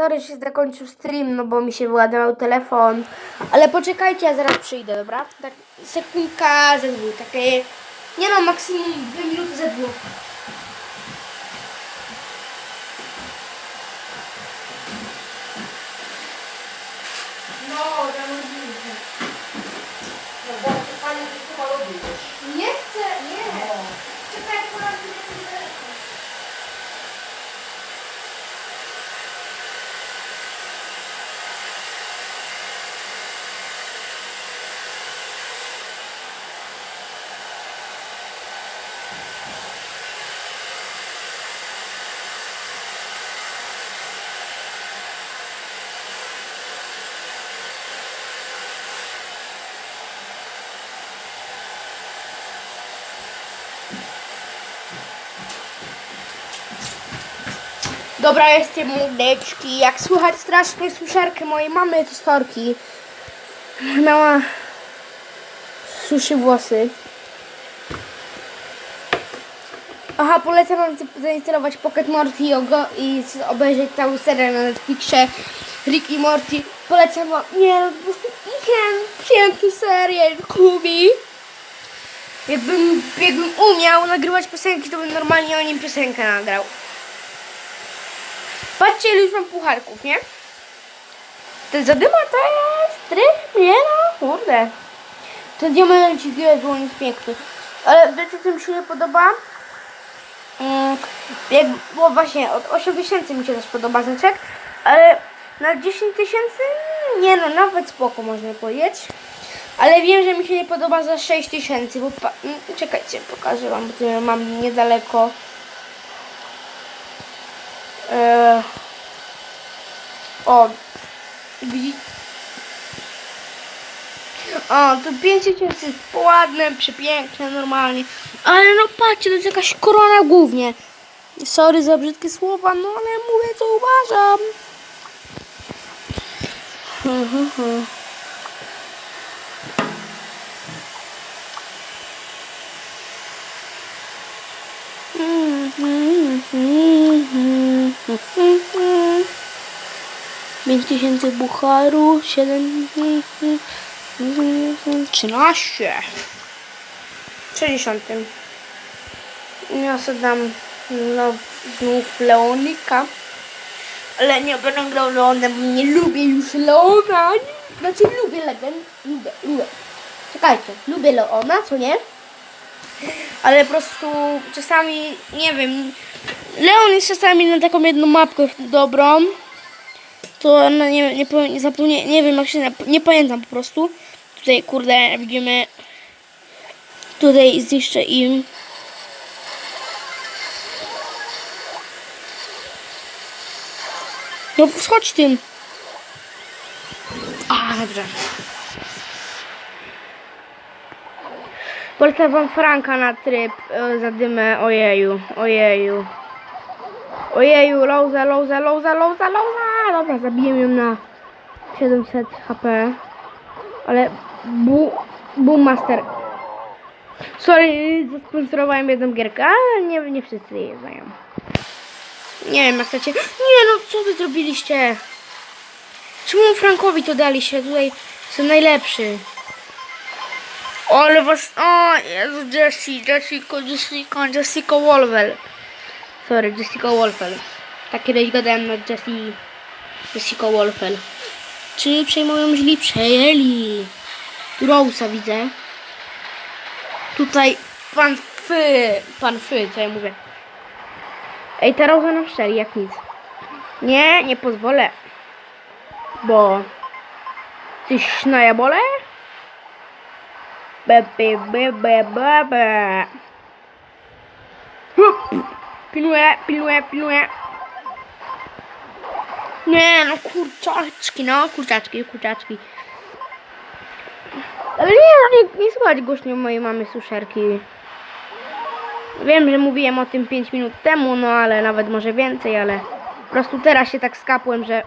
sorry, się zakończył stream, no bo mi się wyładował telefon. Ale poczekajcie, ja zaraz przyjdę, dobra? Tak, sekundka ze dwóch, takie... Nie no, maksimum dwie minuty ze dwóch. No, zamówiliśmy. No bo to pani nie chyba lubi już. Nie chcę, nie. Czekaj, po raz drugi. Dobra, jestem młodeczki. Jak słychać strasznie suszarkę mojej mamy, to storki. Mama suszy włosy. Aha, polecam wam zainstalować Pocket Morty i i obejrzeć cały serial na Netflixie Rick i Morty. Polecam wam. Nie, no po prostu piękny, piękny Kubi. Jakbym, jakbym umiał nagrywać piosenki, to bym normalnie o nim piosenkę nagrał. Patrzcie, ile już mam pucharków, nie? Ten zadyma to jest tryb, nie no, kurde. Ten diamencik, Jezu, on jest piękny. Ale wiecie, co mi się nie podoba? Mm, jak, bo właśnie od 8 tysięcy mi się też podoba znaczek, ale na 10 tysięcy, nie no, nawet spoko można powiedzieć. Ale wiem, że mi się nie podoba za 6 tysięcy, bo pa- mm, czekajcie, pokażę wam, bo tu mam niedaleko. Eee, o, widzicie? O, to 5000 jest ładne, przepiękne, normalnie. Ale no patrzcie, to jest jakaś korona głównie. Sorry za brzydkie słowa, no ale mówię co uważam. Uh -huh. 5000 bucharu, 7... 13. 60. Ja sobie dam no, znów Leonika. Ale nie będę grał Leonem, nie lubię już Leona. Znaczy lubię Legend, lubię, lubię. Czekajcie, lubię Leona, co nie? Ale po prostu czasami, nie wiem, Leon jest czasami na taką jedną mapkę dobrą, to no nie, nie, nie zapomnę, nie wiem jak się, nie pamiętam po prostu. Tutaj kurde widzimy, tutaj zniszczę im. No schodź tym. A, dobrze. Polecam wam Franka na tryb e, za dymę. Ojeju, ojeju. Ojeju, louza, louza, louza, louza, louza. Dobra, zabiję ją na 700 HP. Ale bu, Boom Master. Sorry, zasponsorowałem jedną gierkę, ale nie, nie wszyscy jej znają. Nie wiem, jak chcecie. Nie no, co wy zrobiliście? Czemu Frankowi to daliście? Tutaj są najlepszy. Ale was... O, Jezu, Jessie, Jessica, Jessica, Jessica Wolfel. Sorry, Jessica Wolfel. Tak kiedyś gadałem na Jessie... Jessica Wolfel. Czy przejmują źli? Przejęli. Rosa widzę. Tutaj pan Fy. Pan Fy, co ja mówię. Ej, ta Rosa nam szczeli jak nic. Nie, nie pozwolę. Bo... Tyś na jabole? Be, be, be, be, be, be. Hup. Piluję, piluję, piluję. Nie, no kurczaczki, no kurczaczki, kurczaczki. Ale nie, no nie, nie słuchać głośno mojej mamy suszerki. Wiem, że mówiłem o tym 5 minut temu, no ale nawet może więcej, ale po prostu teraz się tak skapłem, że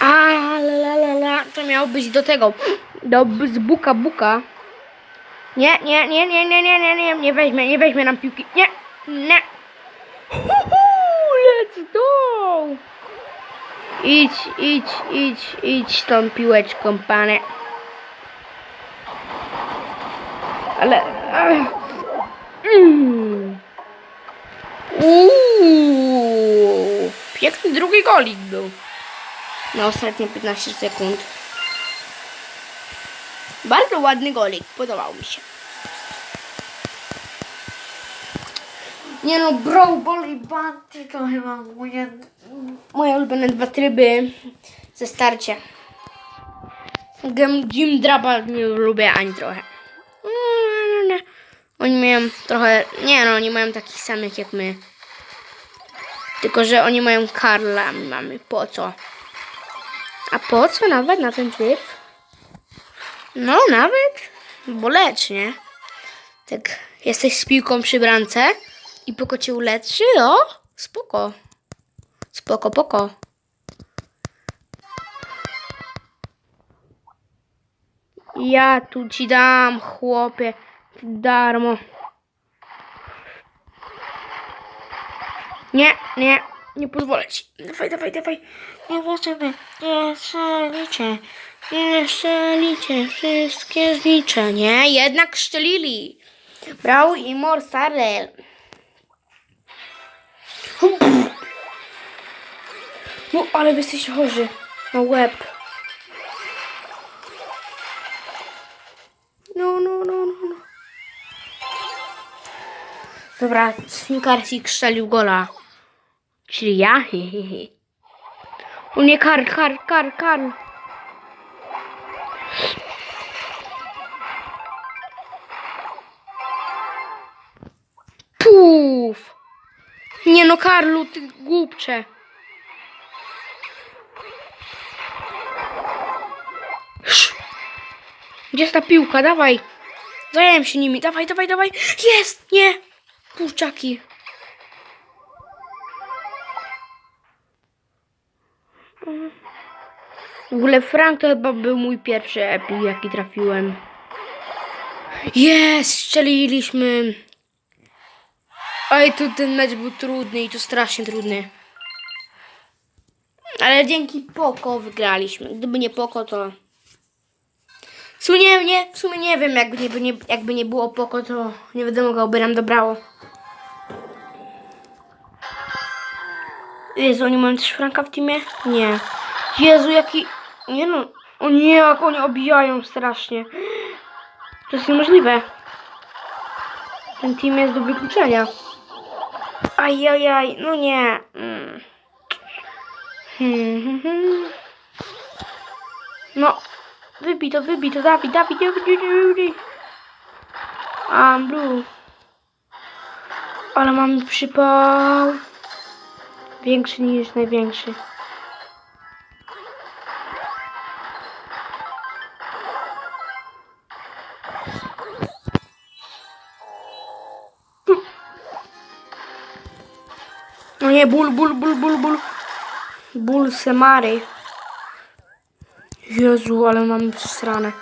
a, la, la, la, la. To miało być do tego. Do z buka buka. Nie, nie, nie, nie, nie, nie, nie, nie, nie weźmie, nie weźmie nam piłki. Nie, nie. Hu, hu, let's go. Idź, idź, idź, idź tą piłeczką, panie. Ale... Mm. Uuu, piękny drugi golik był. Na ostatnie 15 sekund. Bardzo ładny golik, podobał mi się. Nie no, Brawl Ball i Banty to chyba moje, moje ulubione dwa tryby ze starcia. Jim Drapa nie lubię ani trochę. Mm, nie. Oni mają trochę, nie no, oni mają takich samych jak my. Tylko, że oni mają Karla, my mamy po co? A po co nawet na ten tryb? No, nawet bolecznie. Tak, jesteś z piłką przy bramce i poko cię uleczy, o, spoko. Spoko, poko. Ja tu ci dam, chłopie, darmo. Nie, nie, nie pozwolę ci. Dawaj, dawaj, dawaj. Nie możemy, nie szczelicie, nie szczelicie, wszystkie zliczę. Nie, jednak szczelili. Brał i morsarel. No, ale wy jesteście chorzy. Na łeb. No, no, no, no, no. Dobra, Sfinkarsik strzelił gola. Czyli ja? Hehehe. O nie, Karl, Karl, Karl, no, Karlu, ty głupcze. Gdzie jest ta piłka? Dawaj. Zająłem się nimi. Dawaj, dawaj, dawaj. Jest! Nie! Kurczaki. W ogóle Frank to chyba był mój pierwszy epik, jaki trafiłem. Jest! Strzeliliśmy. Oj, tu ten mecz był trudny i to strasznie trudny. Ale dzięki Poko wygraliśmy. Gdyby nie Poko, to... W sumie nie, w sumie nie wiem, jakby nie, nie, jakby nie było Poko, to nie wiadomo, kogo by nam dobrało. Jezu, oni mają też Franka w teamie? Nie. Jezu, jaki... Nie no. O nie, jak oni obijają strasznie. To jest niemożliwe. Ten team jest do wykluczenia. Ajajaj, no nie. Mm. Hmm. No, wybij to, wybij to, Dawid, Dawid, Dawid, Dawid, blue. Ale mamy przypał. Większy niż największy. Nie, ból, ból, ból, ból, ból. Ból Semary. Jezu, ale mamy przesrane.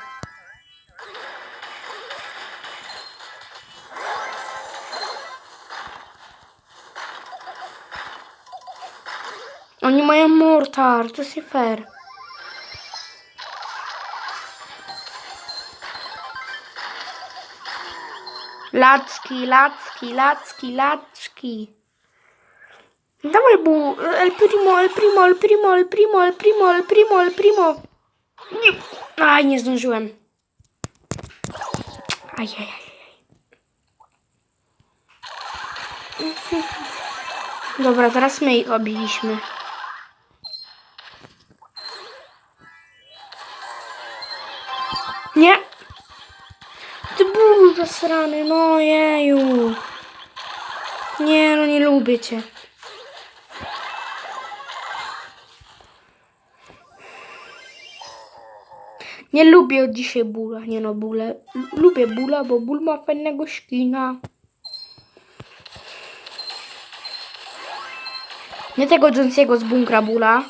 Oni mają mortar, to jest nie fair. Lacki, lacki, lacki. Dawaj, bu, el primo, el primo, el primo, el primo, el primo, el primo, el primo. Nie. Aj, nie zdążyłem. Ajajaj. Dobra, teraz my ich obiliśmy. Nie. Ty ból zasrany, no jeju. Nie, no nie lubię cię. Nie lubię dzisiaj bóla. Nie no, bóle. Lubię bóla, bo ból ma fajnego skina. Nie tego Jonesiego z bunkra bóla,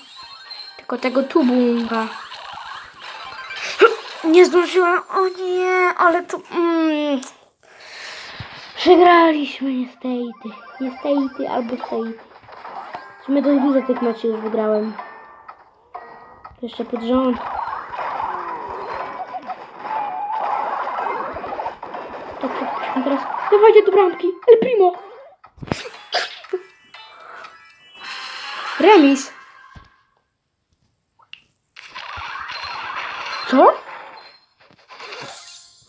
tylko tego tu bunkra. Nie zdążyłam. O nie, ale to... Mm. Przegraliśmy niestety. Niestety albo stety. W sumie dość dużo tych meczów już wygrałem. Jeszcze pod rząd. Dawajcie do bramki. El Primo. Remis. Co?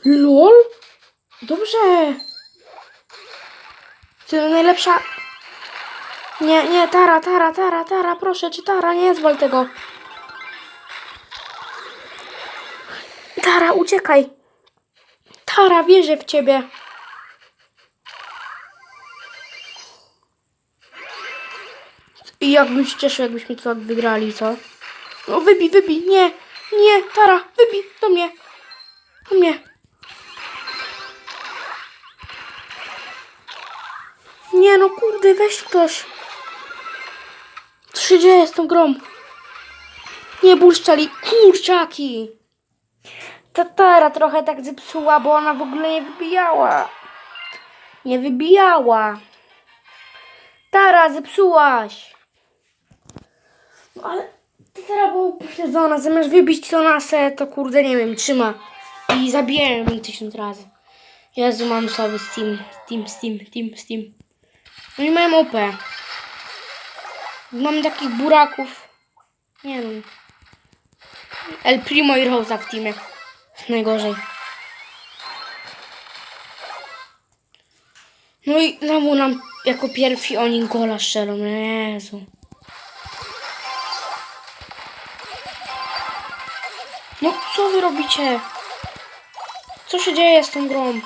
LOL? Dobrze. To najlepsza... Nie, nie, Tara, Tara, Tara, Tara, proszę cię, Tara, nie zwal tego. Tara, uciekaj. Tara, wierzę w ciebie. I jakbym się cieszył, jakbyśmy to wygrali, co? No wybij, wybij, nie, nie, Tara, wybij, do mnie, do mnie. Nie no, kurde, weź ktoś. Co się dzieje z tą grą? Nie bulszczali, kurczaki. Tatara trochę tak zepsuła, bo ona w ogóle nie wybijała. Nie wybijała. Tara, zepsułaś. No ale Tara była upośledzona. Zamiast wybić to nasę, to kurde, nie wiem, trzyma. I zabijałem ją tysiąc razy. Jezu, mam sobie Steam, Steam, Steam, Steam, Steam. No i mają OP. Mam takich buraków. Nie wiem. El Primo i Rosa w teamie. Najgorzej. No i znowu nam jako pierwsi oni gola strzelą. Jezu. No co wy robicie? Co się dzieje z tą grą?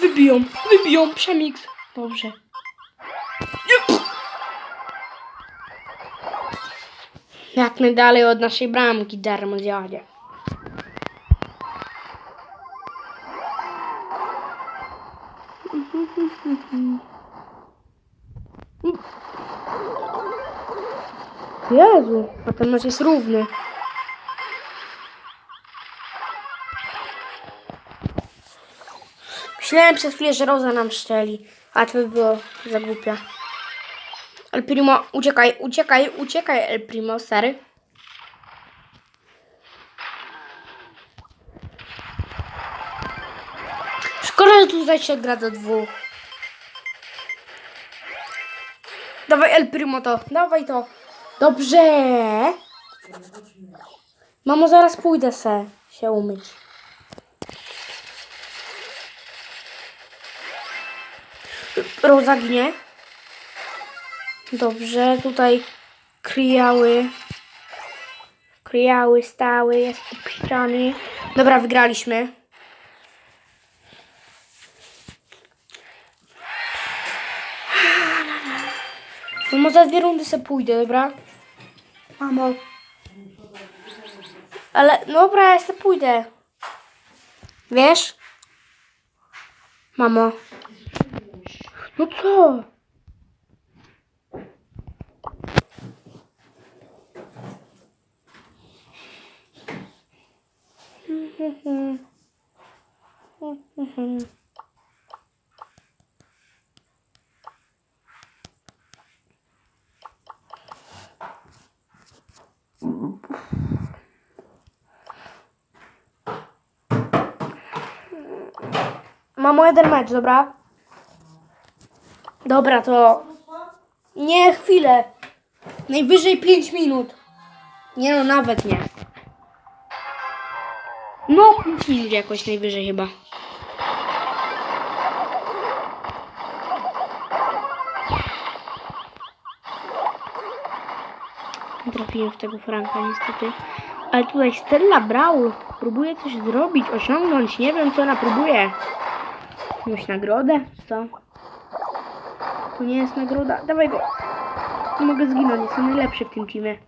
Wybiją, wybiją, przemix. Dobrze. Jak najdalej od naszej bramki, darmoziadzie. Jezu, a ten jest równy. Myślałem przez chwilę, że Roza nam szczeli, a to by było za głupia. El Primo, uciekaj, uciekaj, uciekaj, El Primo, stary. Szkoda, że tutaj się gra do dwóch. Dawaj El Primo to, dawaj to. Dobrze. Mamo, zaraz pójdę se się umyć. Roza ginie. Dobrze, tutaj kryjały. Kryjały, stały, jest opuszczony. Dobra, wygraliśmy. Mamo, za dwie rundy sobie pójdę, dobra? Mamo. Ale, dobra, ja sobie pójdę. Wiesz? Mamo. No co? Mamo, jeden mecz, dobra? Dobra, to... Nie, chwilę. Najwyżej 5 minut. Nie no, nawet nie. No, 5 minut jakoś najwyżej chyba. Trafiłem w tego Franka niestety. Ale tutaj Stella Brawl próbuje coś zrobić, osiągnąć. Nie wiem co ona próbuje. Jakąś nagrodę? Co? To nie jest nagroda. Dawaj go. Nie mogę zginąć, jestem najlepszy w tym teamie.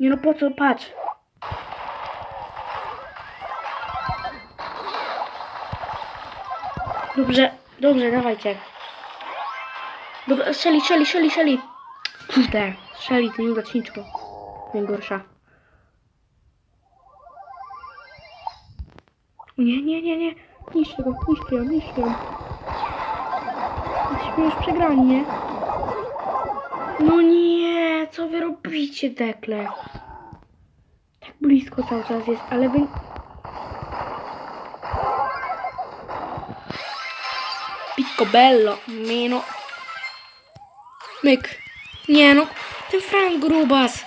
Nie no po co? Patrz. Dobrze, dobrze, dawajcie. Dobra, Shelly, Shelly, Shelly, Shelly. Kurde, Shelly to nieudaczniczko. Najgorsza. Nie, nie, nie, nie. Niszczę go, niszczę ją, niszczę ją. Jesteśmy już przegrani, nie? No nie, co wy robicie, Dekle? Tak blisko cały czas jest, ale wy... Piccobello, meno. Myk. Nie no, ten Frank Grubas.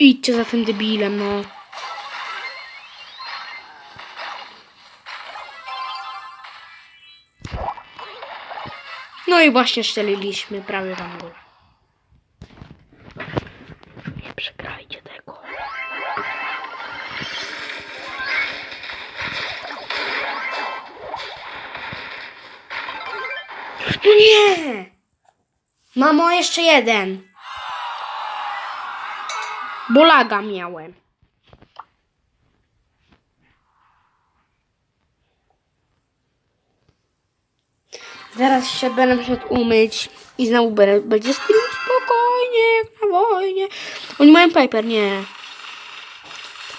Idźcie za tym debilem, no. No i właśnie strzeliliśmy prawie wam gol. Nie przegrajcie tego. No nie! Mamo, jeszcze jeden. Bolaga miałem. Zaraz się będę przed umyć i znowu będę- będzie stream spokojnie, jak na wojnie. Oni mają Piper, nie.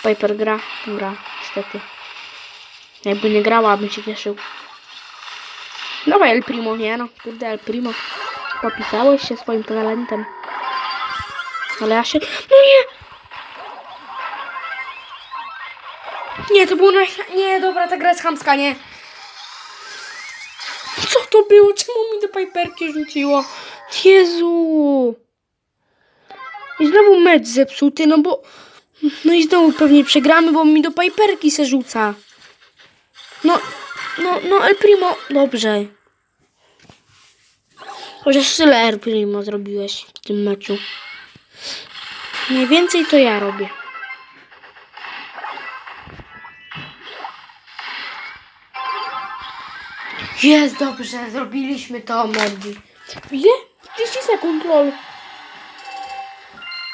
Piper gra, gra, niestety. Jakby nie grała, bym się cieszył. Dawaj El Primo, nie no, kurde El Primo. Popisałeś się swoim talentem. Ale ja się... No nie! Nie, to było na... Nie, dobra, ta gra jest chamska, nie. Co to było? Czemu mi do Piperki rzuciło? Jezu! I znowu mecz zepsuty, no bo... No i znowu pewnie przegramy, bo mi do Piperki se rzuca. No, no, no El Primo, dobrze. Chociaż tyle El Primo zrobiłeś w tym meczu. Mniej więcej to ja robię. Jest dobrze, zrobiliśmy to, Mordi. Ile? 30 sekund, lol.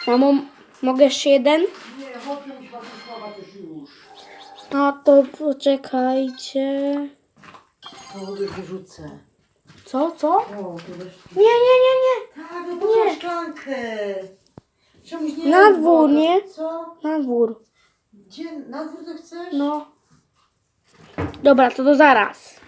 Mamo, mogę jeszcze jeden? Nie, mi się słowa też już. No to poczekajcie. Powody wyrzucę. Co, co? O, to weź. Nie, nie, nie, nie. Tak, no po Nie. szklankę. Czemuś nie Na dam dwór, wody. nie? Co? Na dwór. Gdzie? Na dwór to chcesz? No. Dobra, to do zaraz.